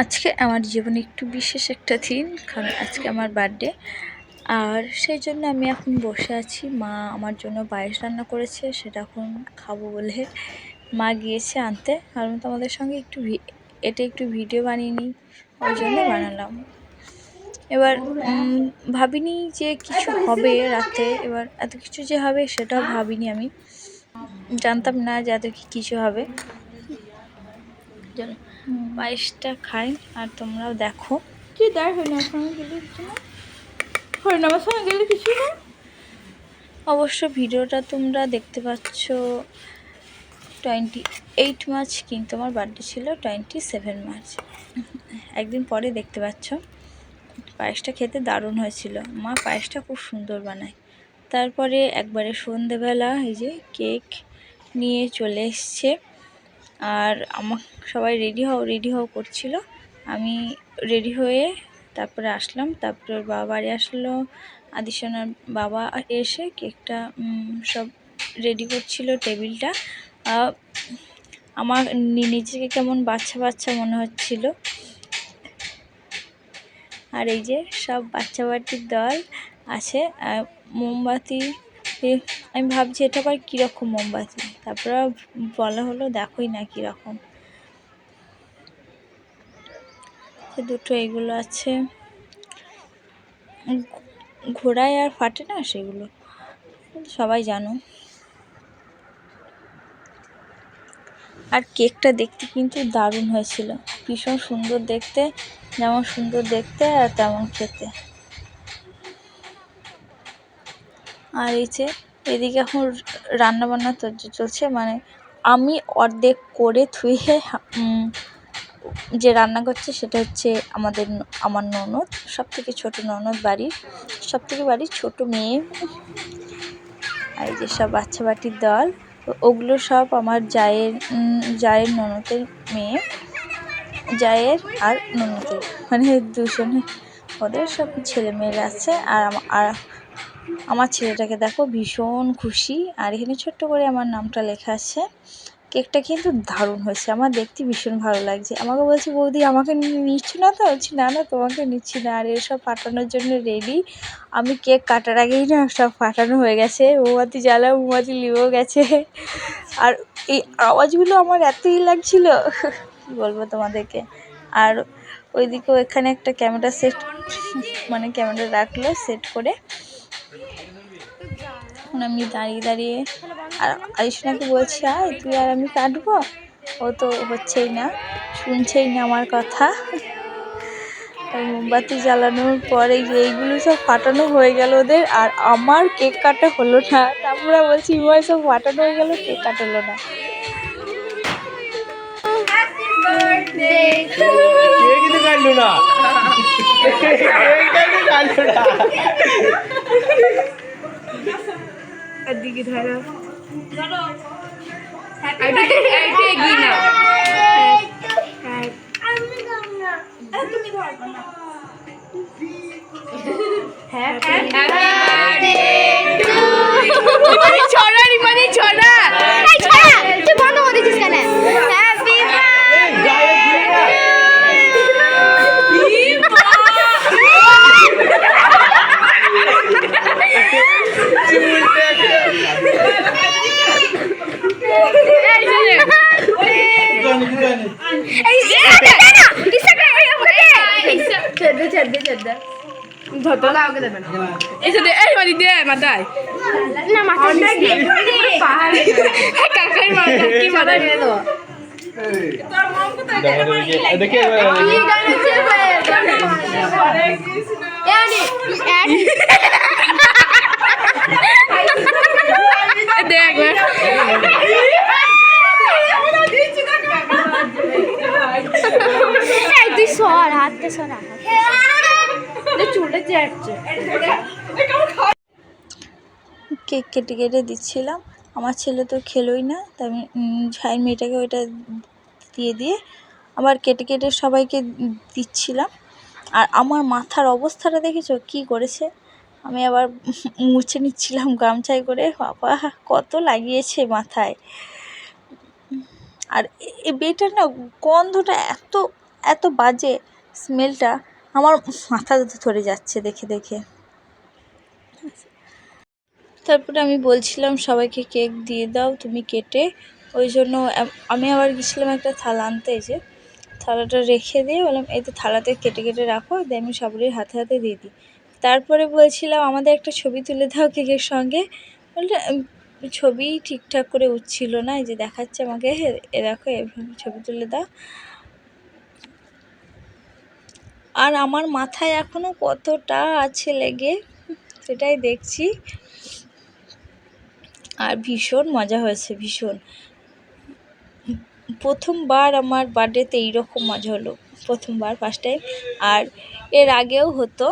আজকে আমার জীবনে একটু বিশেষ একটা দিন, কারণ আজকে আমার বার্থডে আর সেই জন্য আমি এখন বসে আছি। মা আমার জন্য পায়েস রান্না করেছে, সেটা এখন খাব বলে মা গিয়েছে আনতে। কারণ তোমাদের সঙ্গে একটু এটা একটু ভিডিও বানিয়ে নিই, ওই জন্য বানালাম। এবার ভাবিনি যে কিছু হবে রাতে। এবার এত কিছু যে হবে সেটাও ভাবিনি আমি। জানতাম না যে এত কিছু হবে। চলো পায়েসটা খাই আর তোমরাও দেখো। কি দেয় না সঙ্গে গেলে কিছু না? না সঙ্গে গেলে কিছু না? অবশ্য ভিডিওটা তোমরা দেখতে পাচ্ছ টোয়েন্টি এইট মার্চ কিন্তু আমার বার্থডে ছিল টোয়েন্টি সেভেন মার্চ একদিন পরে দেখতে পাচ্ছ পায়েসটা খেতে দারুণ হয়েছিল। মা পায়েসটা খুব সুন্দর বানায়। তারপরে একবারে সন্ধেবেলা এই যে কেক নিয়ে চলে এসছে। আর আমার সবাই রেডি হও রেডি হও করছিল। আমি রেডি হয়ে তারপরে আসলাম। তারপরে ওর বাবা বাড়ি আসলো। আদিসোনার বাবা এসে কেকটা সব রেডি করছিল টেবিলটা। আমার নিজেকে কেমন বাচ্চা বাচ্চা মনে হচ্ছিল। আর এই যে সব বাচ্চা বাটির দল আছে। মোমবাতি আমি ভাবছি এটা আবার কীরকম মোমবাতি? তারপরে বলা হলো, দেখোই না কীরকম। দুটো এগুলো আছে। ঘোড়ায় আর ফাটে না সেগুলো? সবাই জানো। আর কেকটা দেখতে কিন্তু দারুণ হয়েছিল। ভীষণ সুন্দর দেখতে, যেমন সুন্দর দেখতে আর তেমন খেতে। আর এই যে এদিকে এখন রান্না বান্না চলছে মানে আমি অর্ধেক করে থুয়ে যে রান্না করছে সেটা হচ্ছে আমাদের আমার ননদ সব থেকে ছোটো ননদ বাড়ির সব থেকে বাড়ির ছোটো মেয়ে। আর এই যে সব বাচ্চা বাটির দল ওগুলো সব আমার জায়ের জায়ের ননদের মেয়ে, জায়ের আর ননদের। মানে দুজনে, ওদের সব ছেলে মেয়েরা আছে, আর আর আমার ছেলেটাকে দেখো ভীষণ খুশি। আর এখানে ছোট্ট করে আমার নামটা লেখা আছে। কেকটা কিন্তু দারুণ হয়েছে। আমার দেখতে ভীষণ ভালো লাগছে। আমাকে বলছি, বৌদি, আমাকে নিচ্ছ না তো? বলছি, না না, তোমাকে নিচ্ছি না। আর এসব ফাটানোর জন্য রেডি আমি কেক কাটার আগেই না সব ফাটানো হয়ে গেছে। মোমবাতি জ্বালা মোমবাতি লিয়েও গেছে। আর এই আওয়াজগুলো আমার এতই লাগছিল। কী বলব তোমাদেরকে? আর ওইদিকেও এখানে একটা ক্যামেরা সেট মানে ক্যামেরা রাখল সেট করে। এখন আমি দাঁড়িয়ে দাঁড়িয়ে আর আয়ুষ্মাকে বলছি আয় তুই আর আমি কাটবো ও তো হচ্ছেই না শুনছেই না আমার কথা। মোমবাতি জ্বালানোর পরে এইগুলো সব ফাটানো হয়ে গেল ওদের আর আমার কেক কাটা হলো না। তারপরে বলছি ইমাই সব ফাটানো হয়ে গেল কেক কাটালো না। কাটলো না। কে? কিন্তু কাটলো না? এদিকে ধরো। এটা এগিয়ে না। মানে ছেড়ে ছেড়ে ছেড়ে ধরতো না ওকে দেবে না এই যে এই মারি দে মাথায় না মাথা দিছে কাকাই মাথা কি মাথা দিয়ে দাও দেখ তুই সর হাতটা সরা কেক কেটে কেটে দিচ্ছিলাম। আমার ছেলে তো খেলোই না, তাই আমি ঝাইয়ের মেয়েটাকে ওইটা দিয়ে দিয়ে আবার কেটে কেটে সবাইকে দিচ্ছিলাম। আর আমার মাথার অবস্থাটা দেখেছ? কি করেছে? আমি আবার মুছে নিচ্ছিলাম গামছায় করে। বাবা, কত লাগিয়েছে মাথায়। আর এ বেটার না, গন্ধটা এত এত বাজে স্মেলটা আমার মাথা ধরে যাচ্ছে দেখে দেখে। তারপরে আমি বলছিলাম, সবাইকে কেক দিয়ে দাও, তুমি কেটে। ওই জন্য আমি আবার গেছিলাম একটা থালা আনতে যে থালাটা রেখে দিয়ে বললাম, এই তো থালাতে কেটে কেটে রাখো, দিয়ে আমি সবারই হাতে হাতে দিয়ে দিই। তারপরে বলছিলাম, আমাদের একটা ছবি তুলে দাও কেকের সঙ্গে। বললে ছবি ঠিকঠাক করে উঠছিল না, এই যে দেখাচ্ছে আমাকে এ দেখো, এভাবে ছবি তুলে দাও। আর আমার মাথায় এখনও কতটা আছে লেগে, সেটাই দেখছি। আর ভীষণ মজা হয়েছে, ভীষণ। প্রথমবার আমার বার্থডেতে এইরকম মজা হলো, প্রথমবার ফার্স্ট টাইম আর এর আগেও হতো।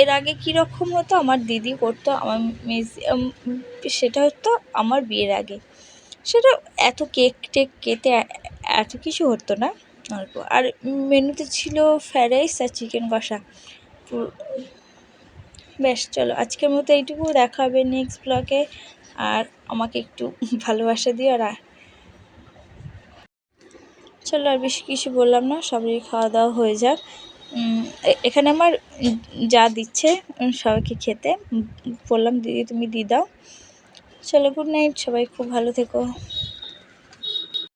এর আগে কীরকম হতো, আমার দিদি করতো, আমার মেস সেটা হতো আমার বিয়ের আগে। সেটা এত কেক টেক কেটে এত কিছু হতো না। অল্প। আর মেনুতে ছিল ফ্রাইড রাইস আর চিকেন কষা। ব্যাস চলো, আজকের মতো এইটুকু। দেখা হবে নেক্সট ব্লগে আর আমাকে একটু ভালোবাসা দিও আর চলো, আর বেশি কিছু বললাম না। সবারই খাওয়া দাওয়া হয়ে যাক। এখানে আমার যা দিচ্ছে সবাইকে খেতে। বললাম, দিদি, তুমি দিয়ে দাও। চলো গুড নাইট সবাই খুব ভালো থেকো।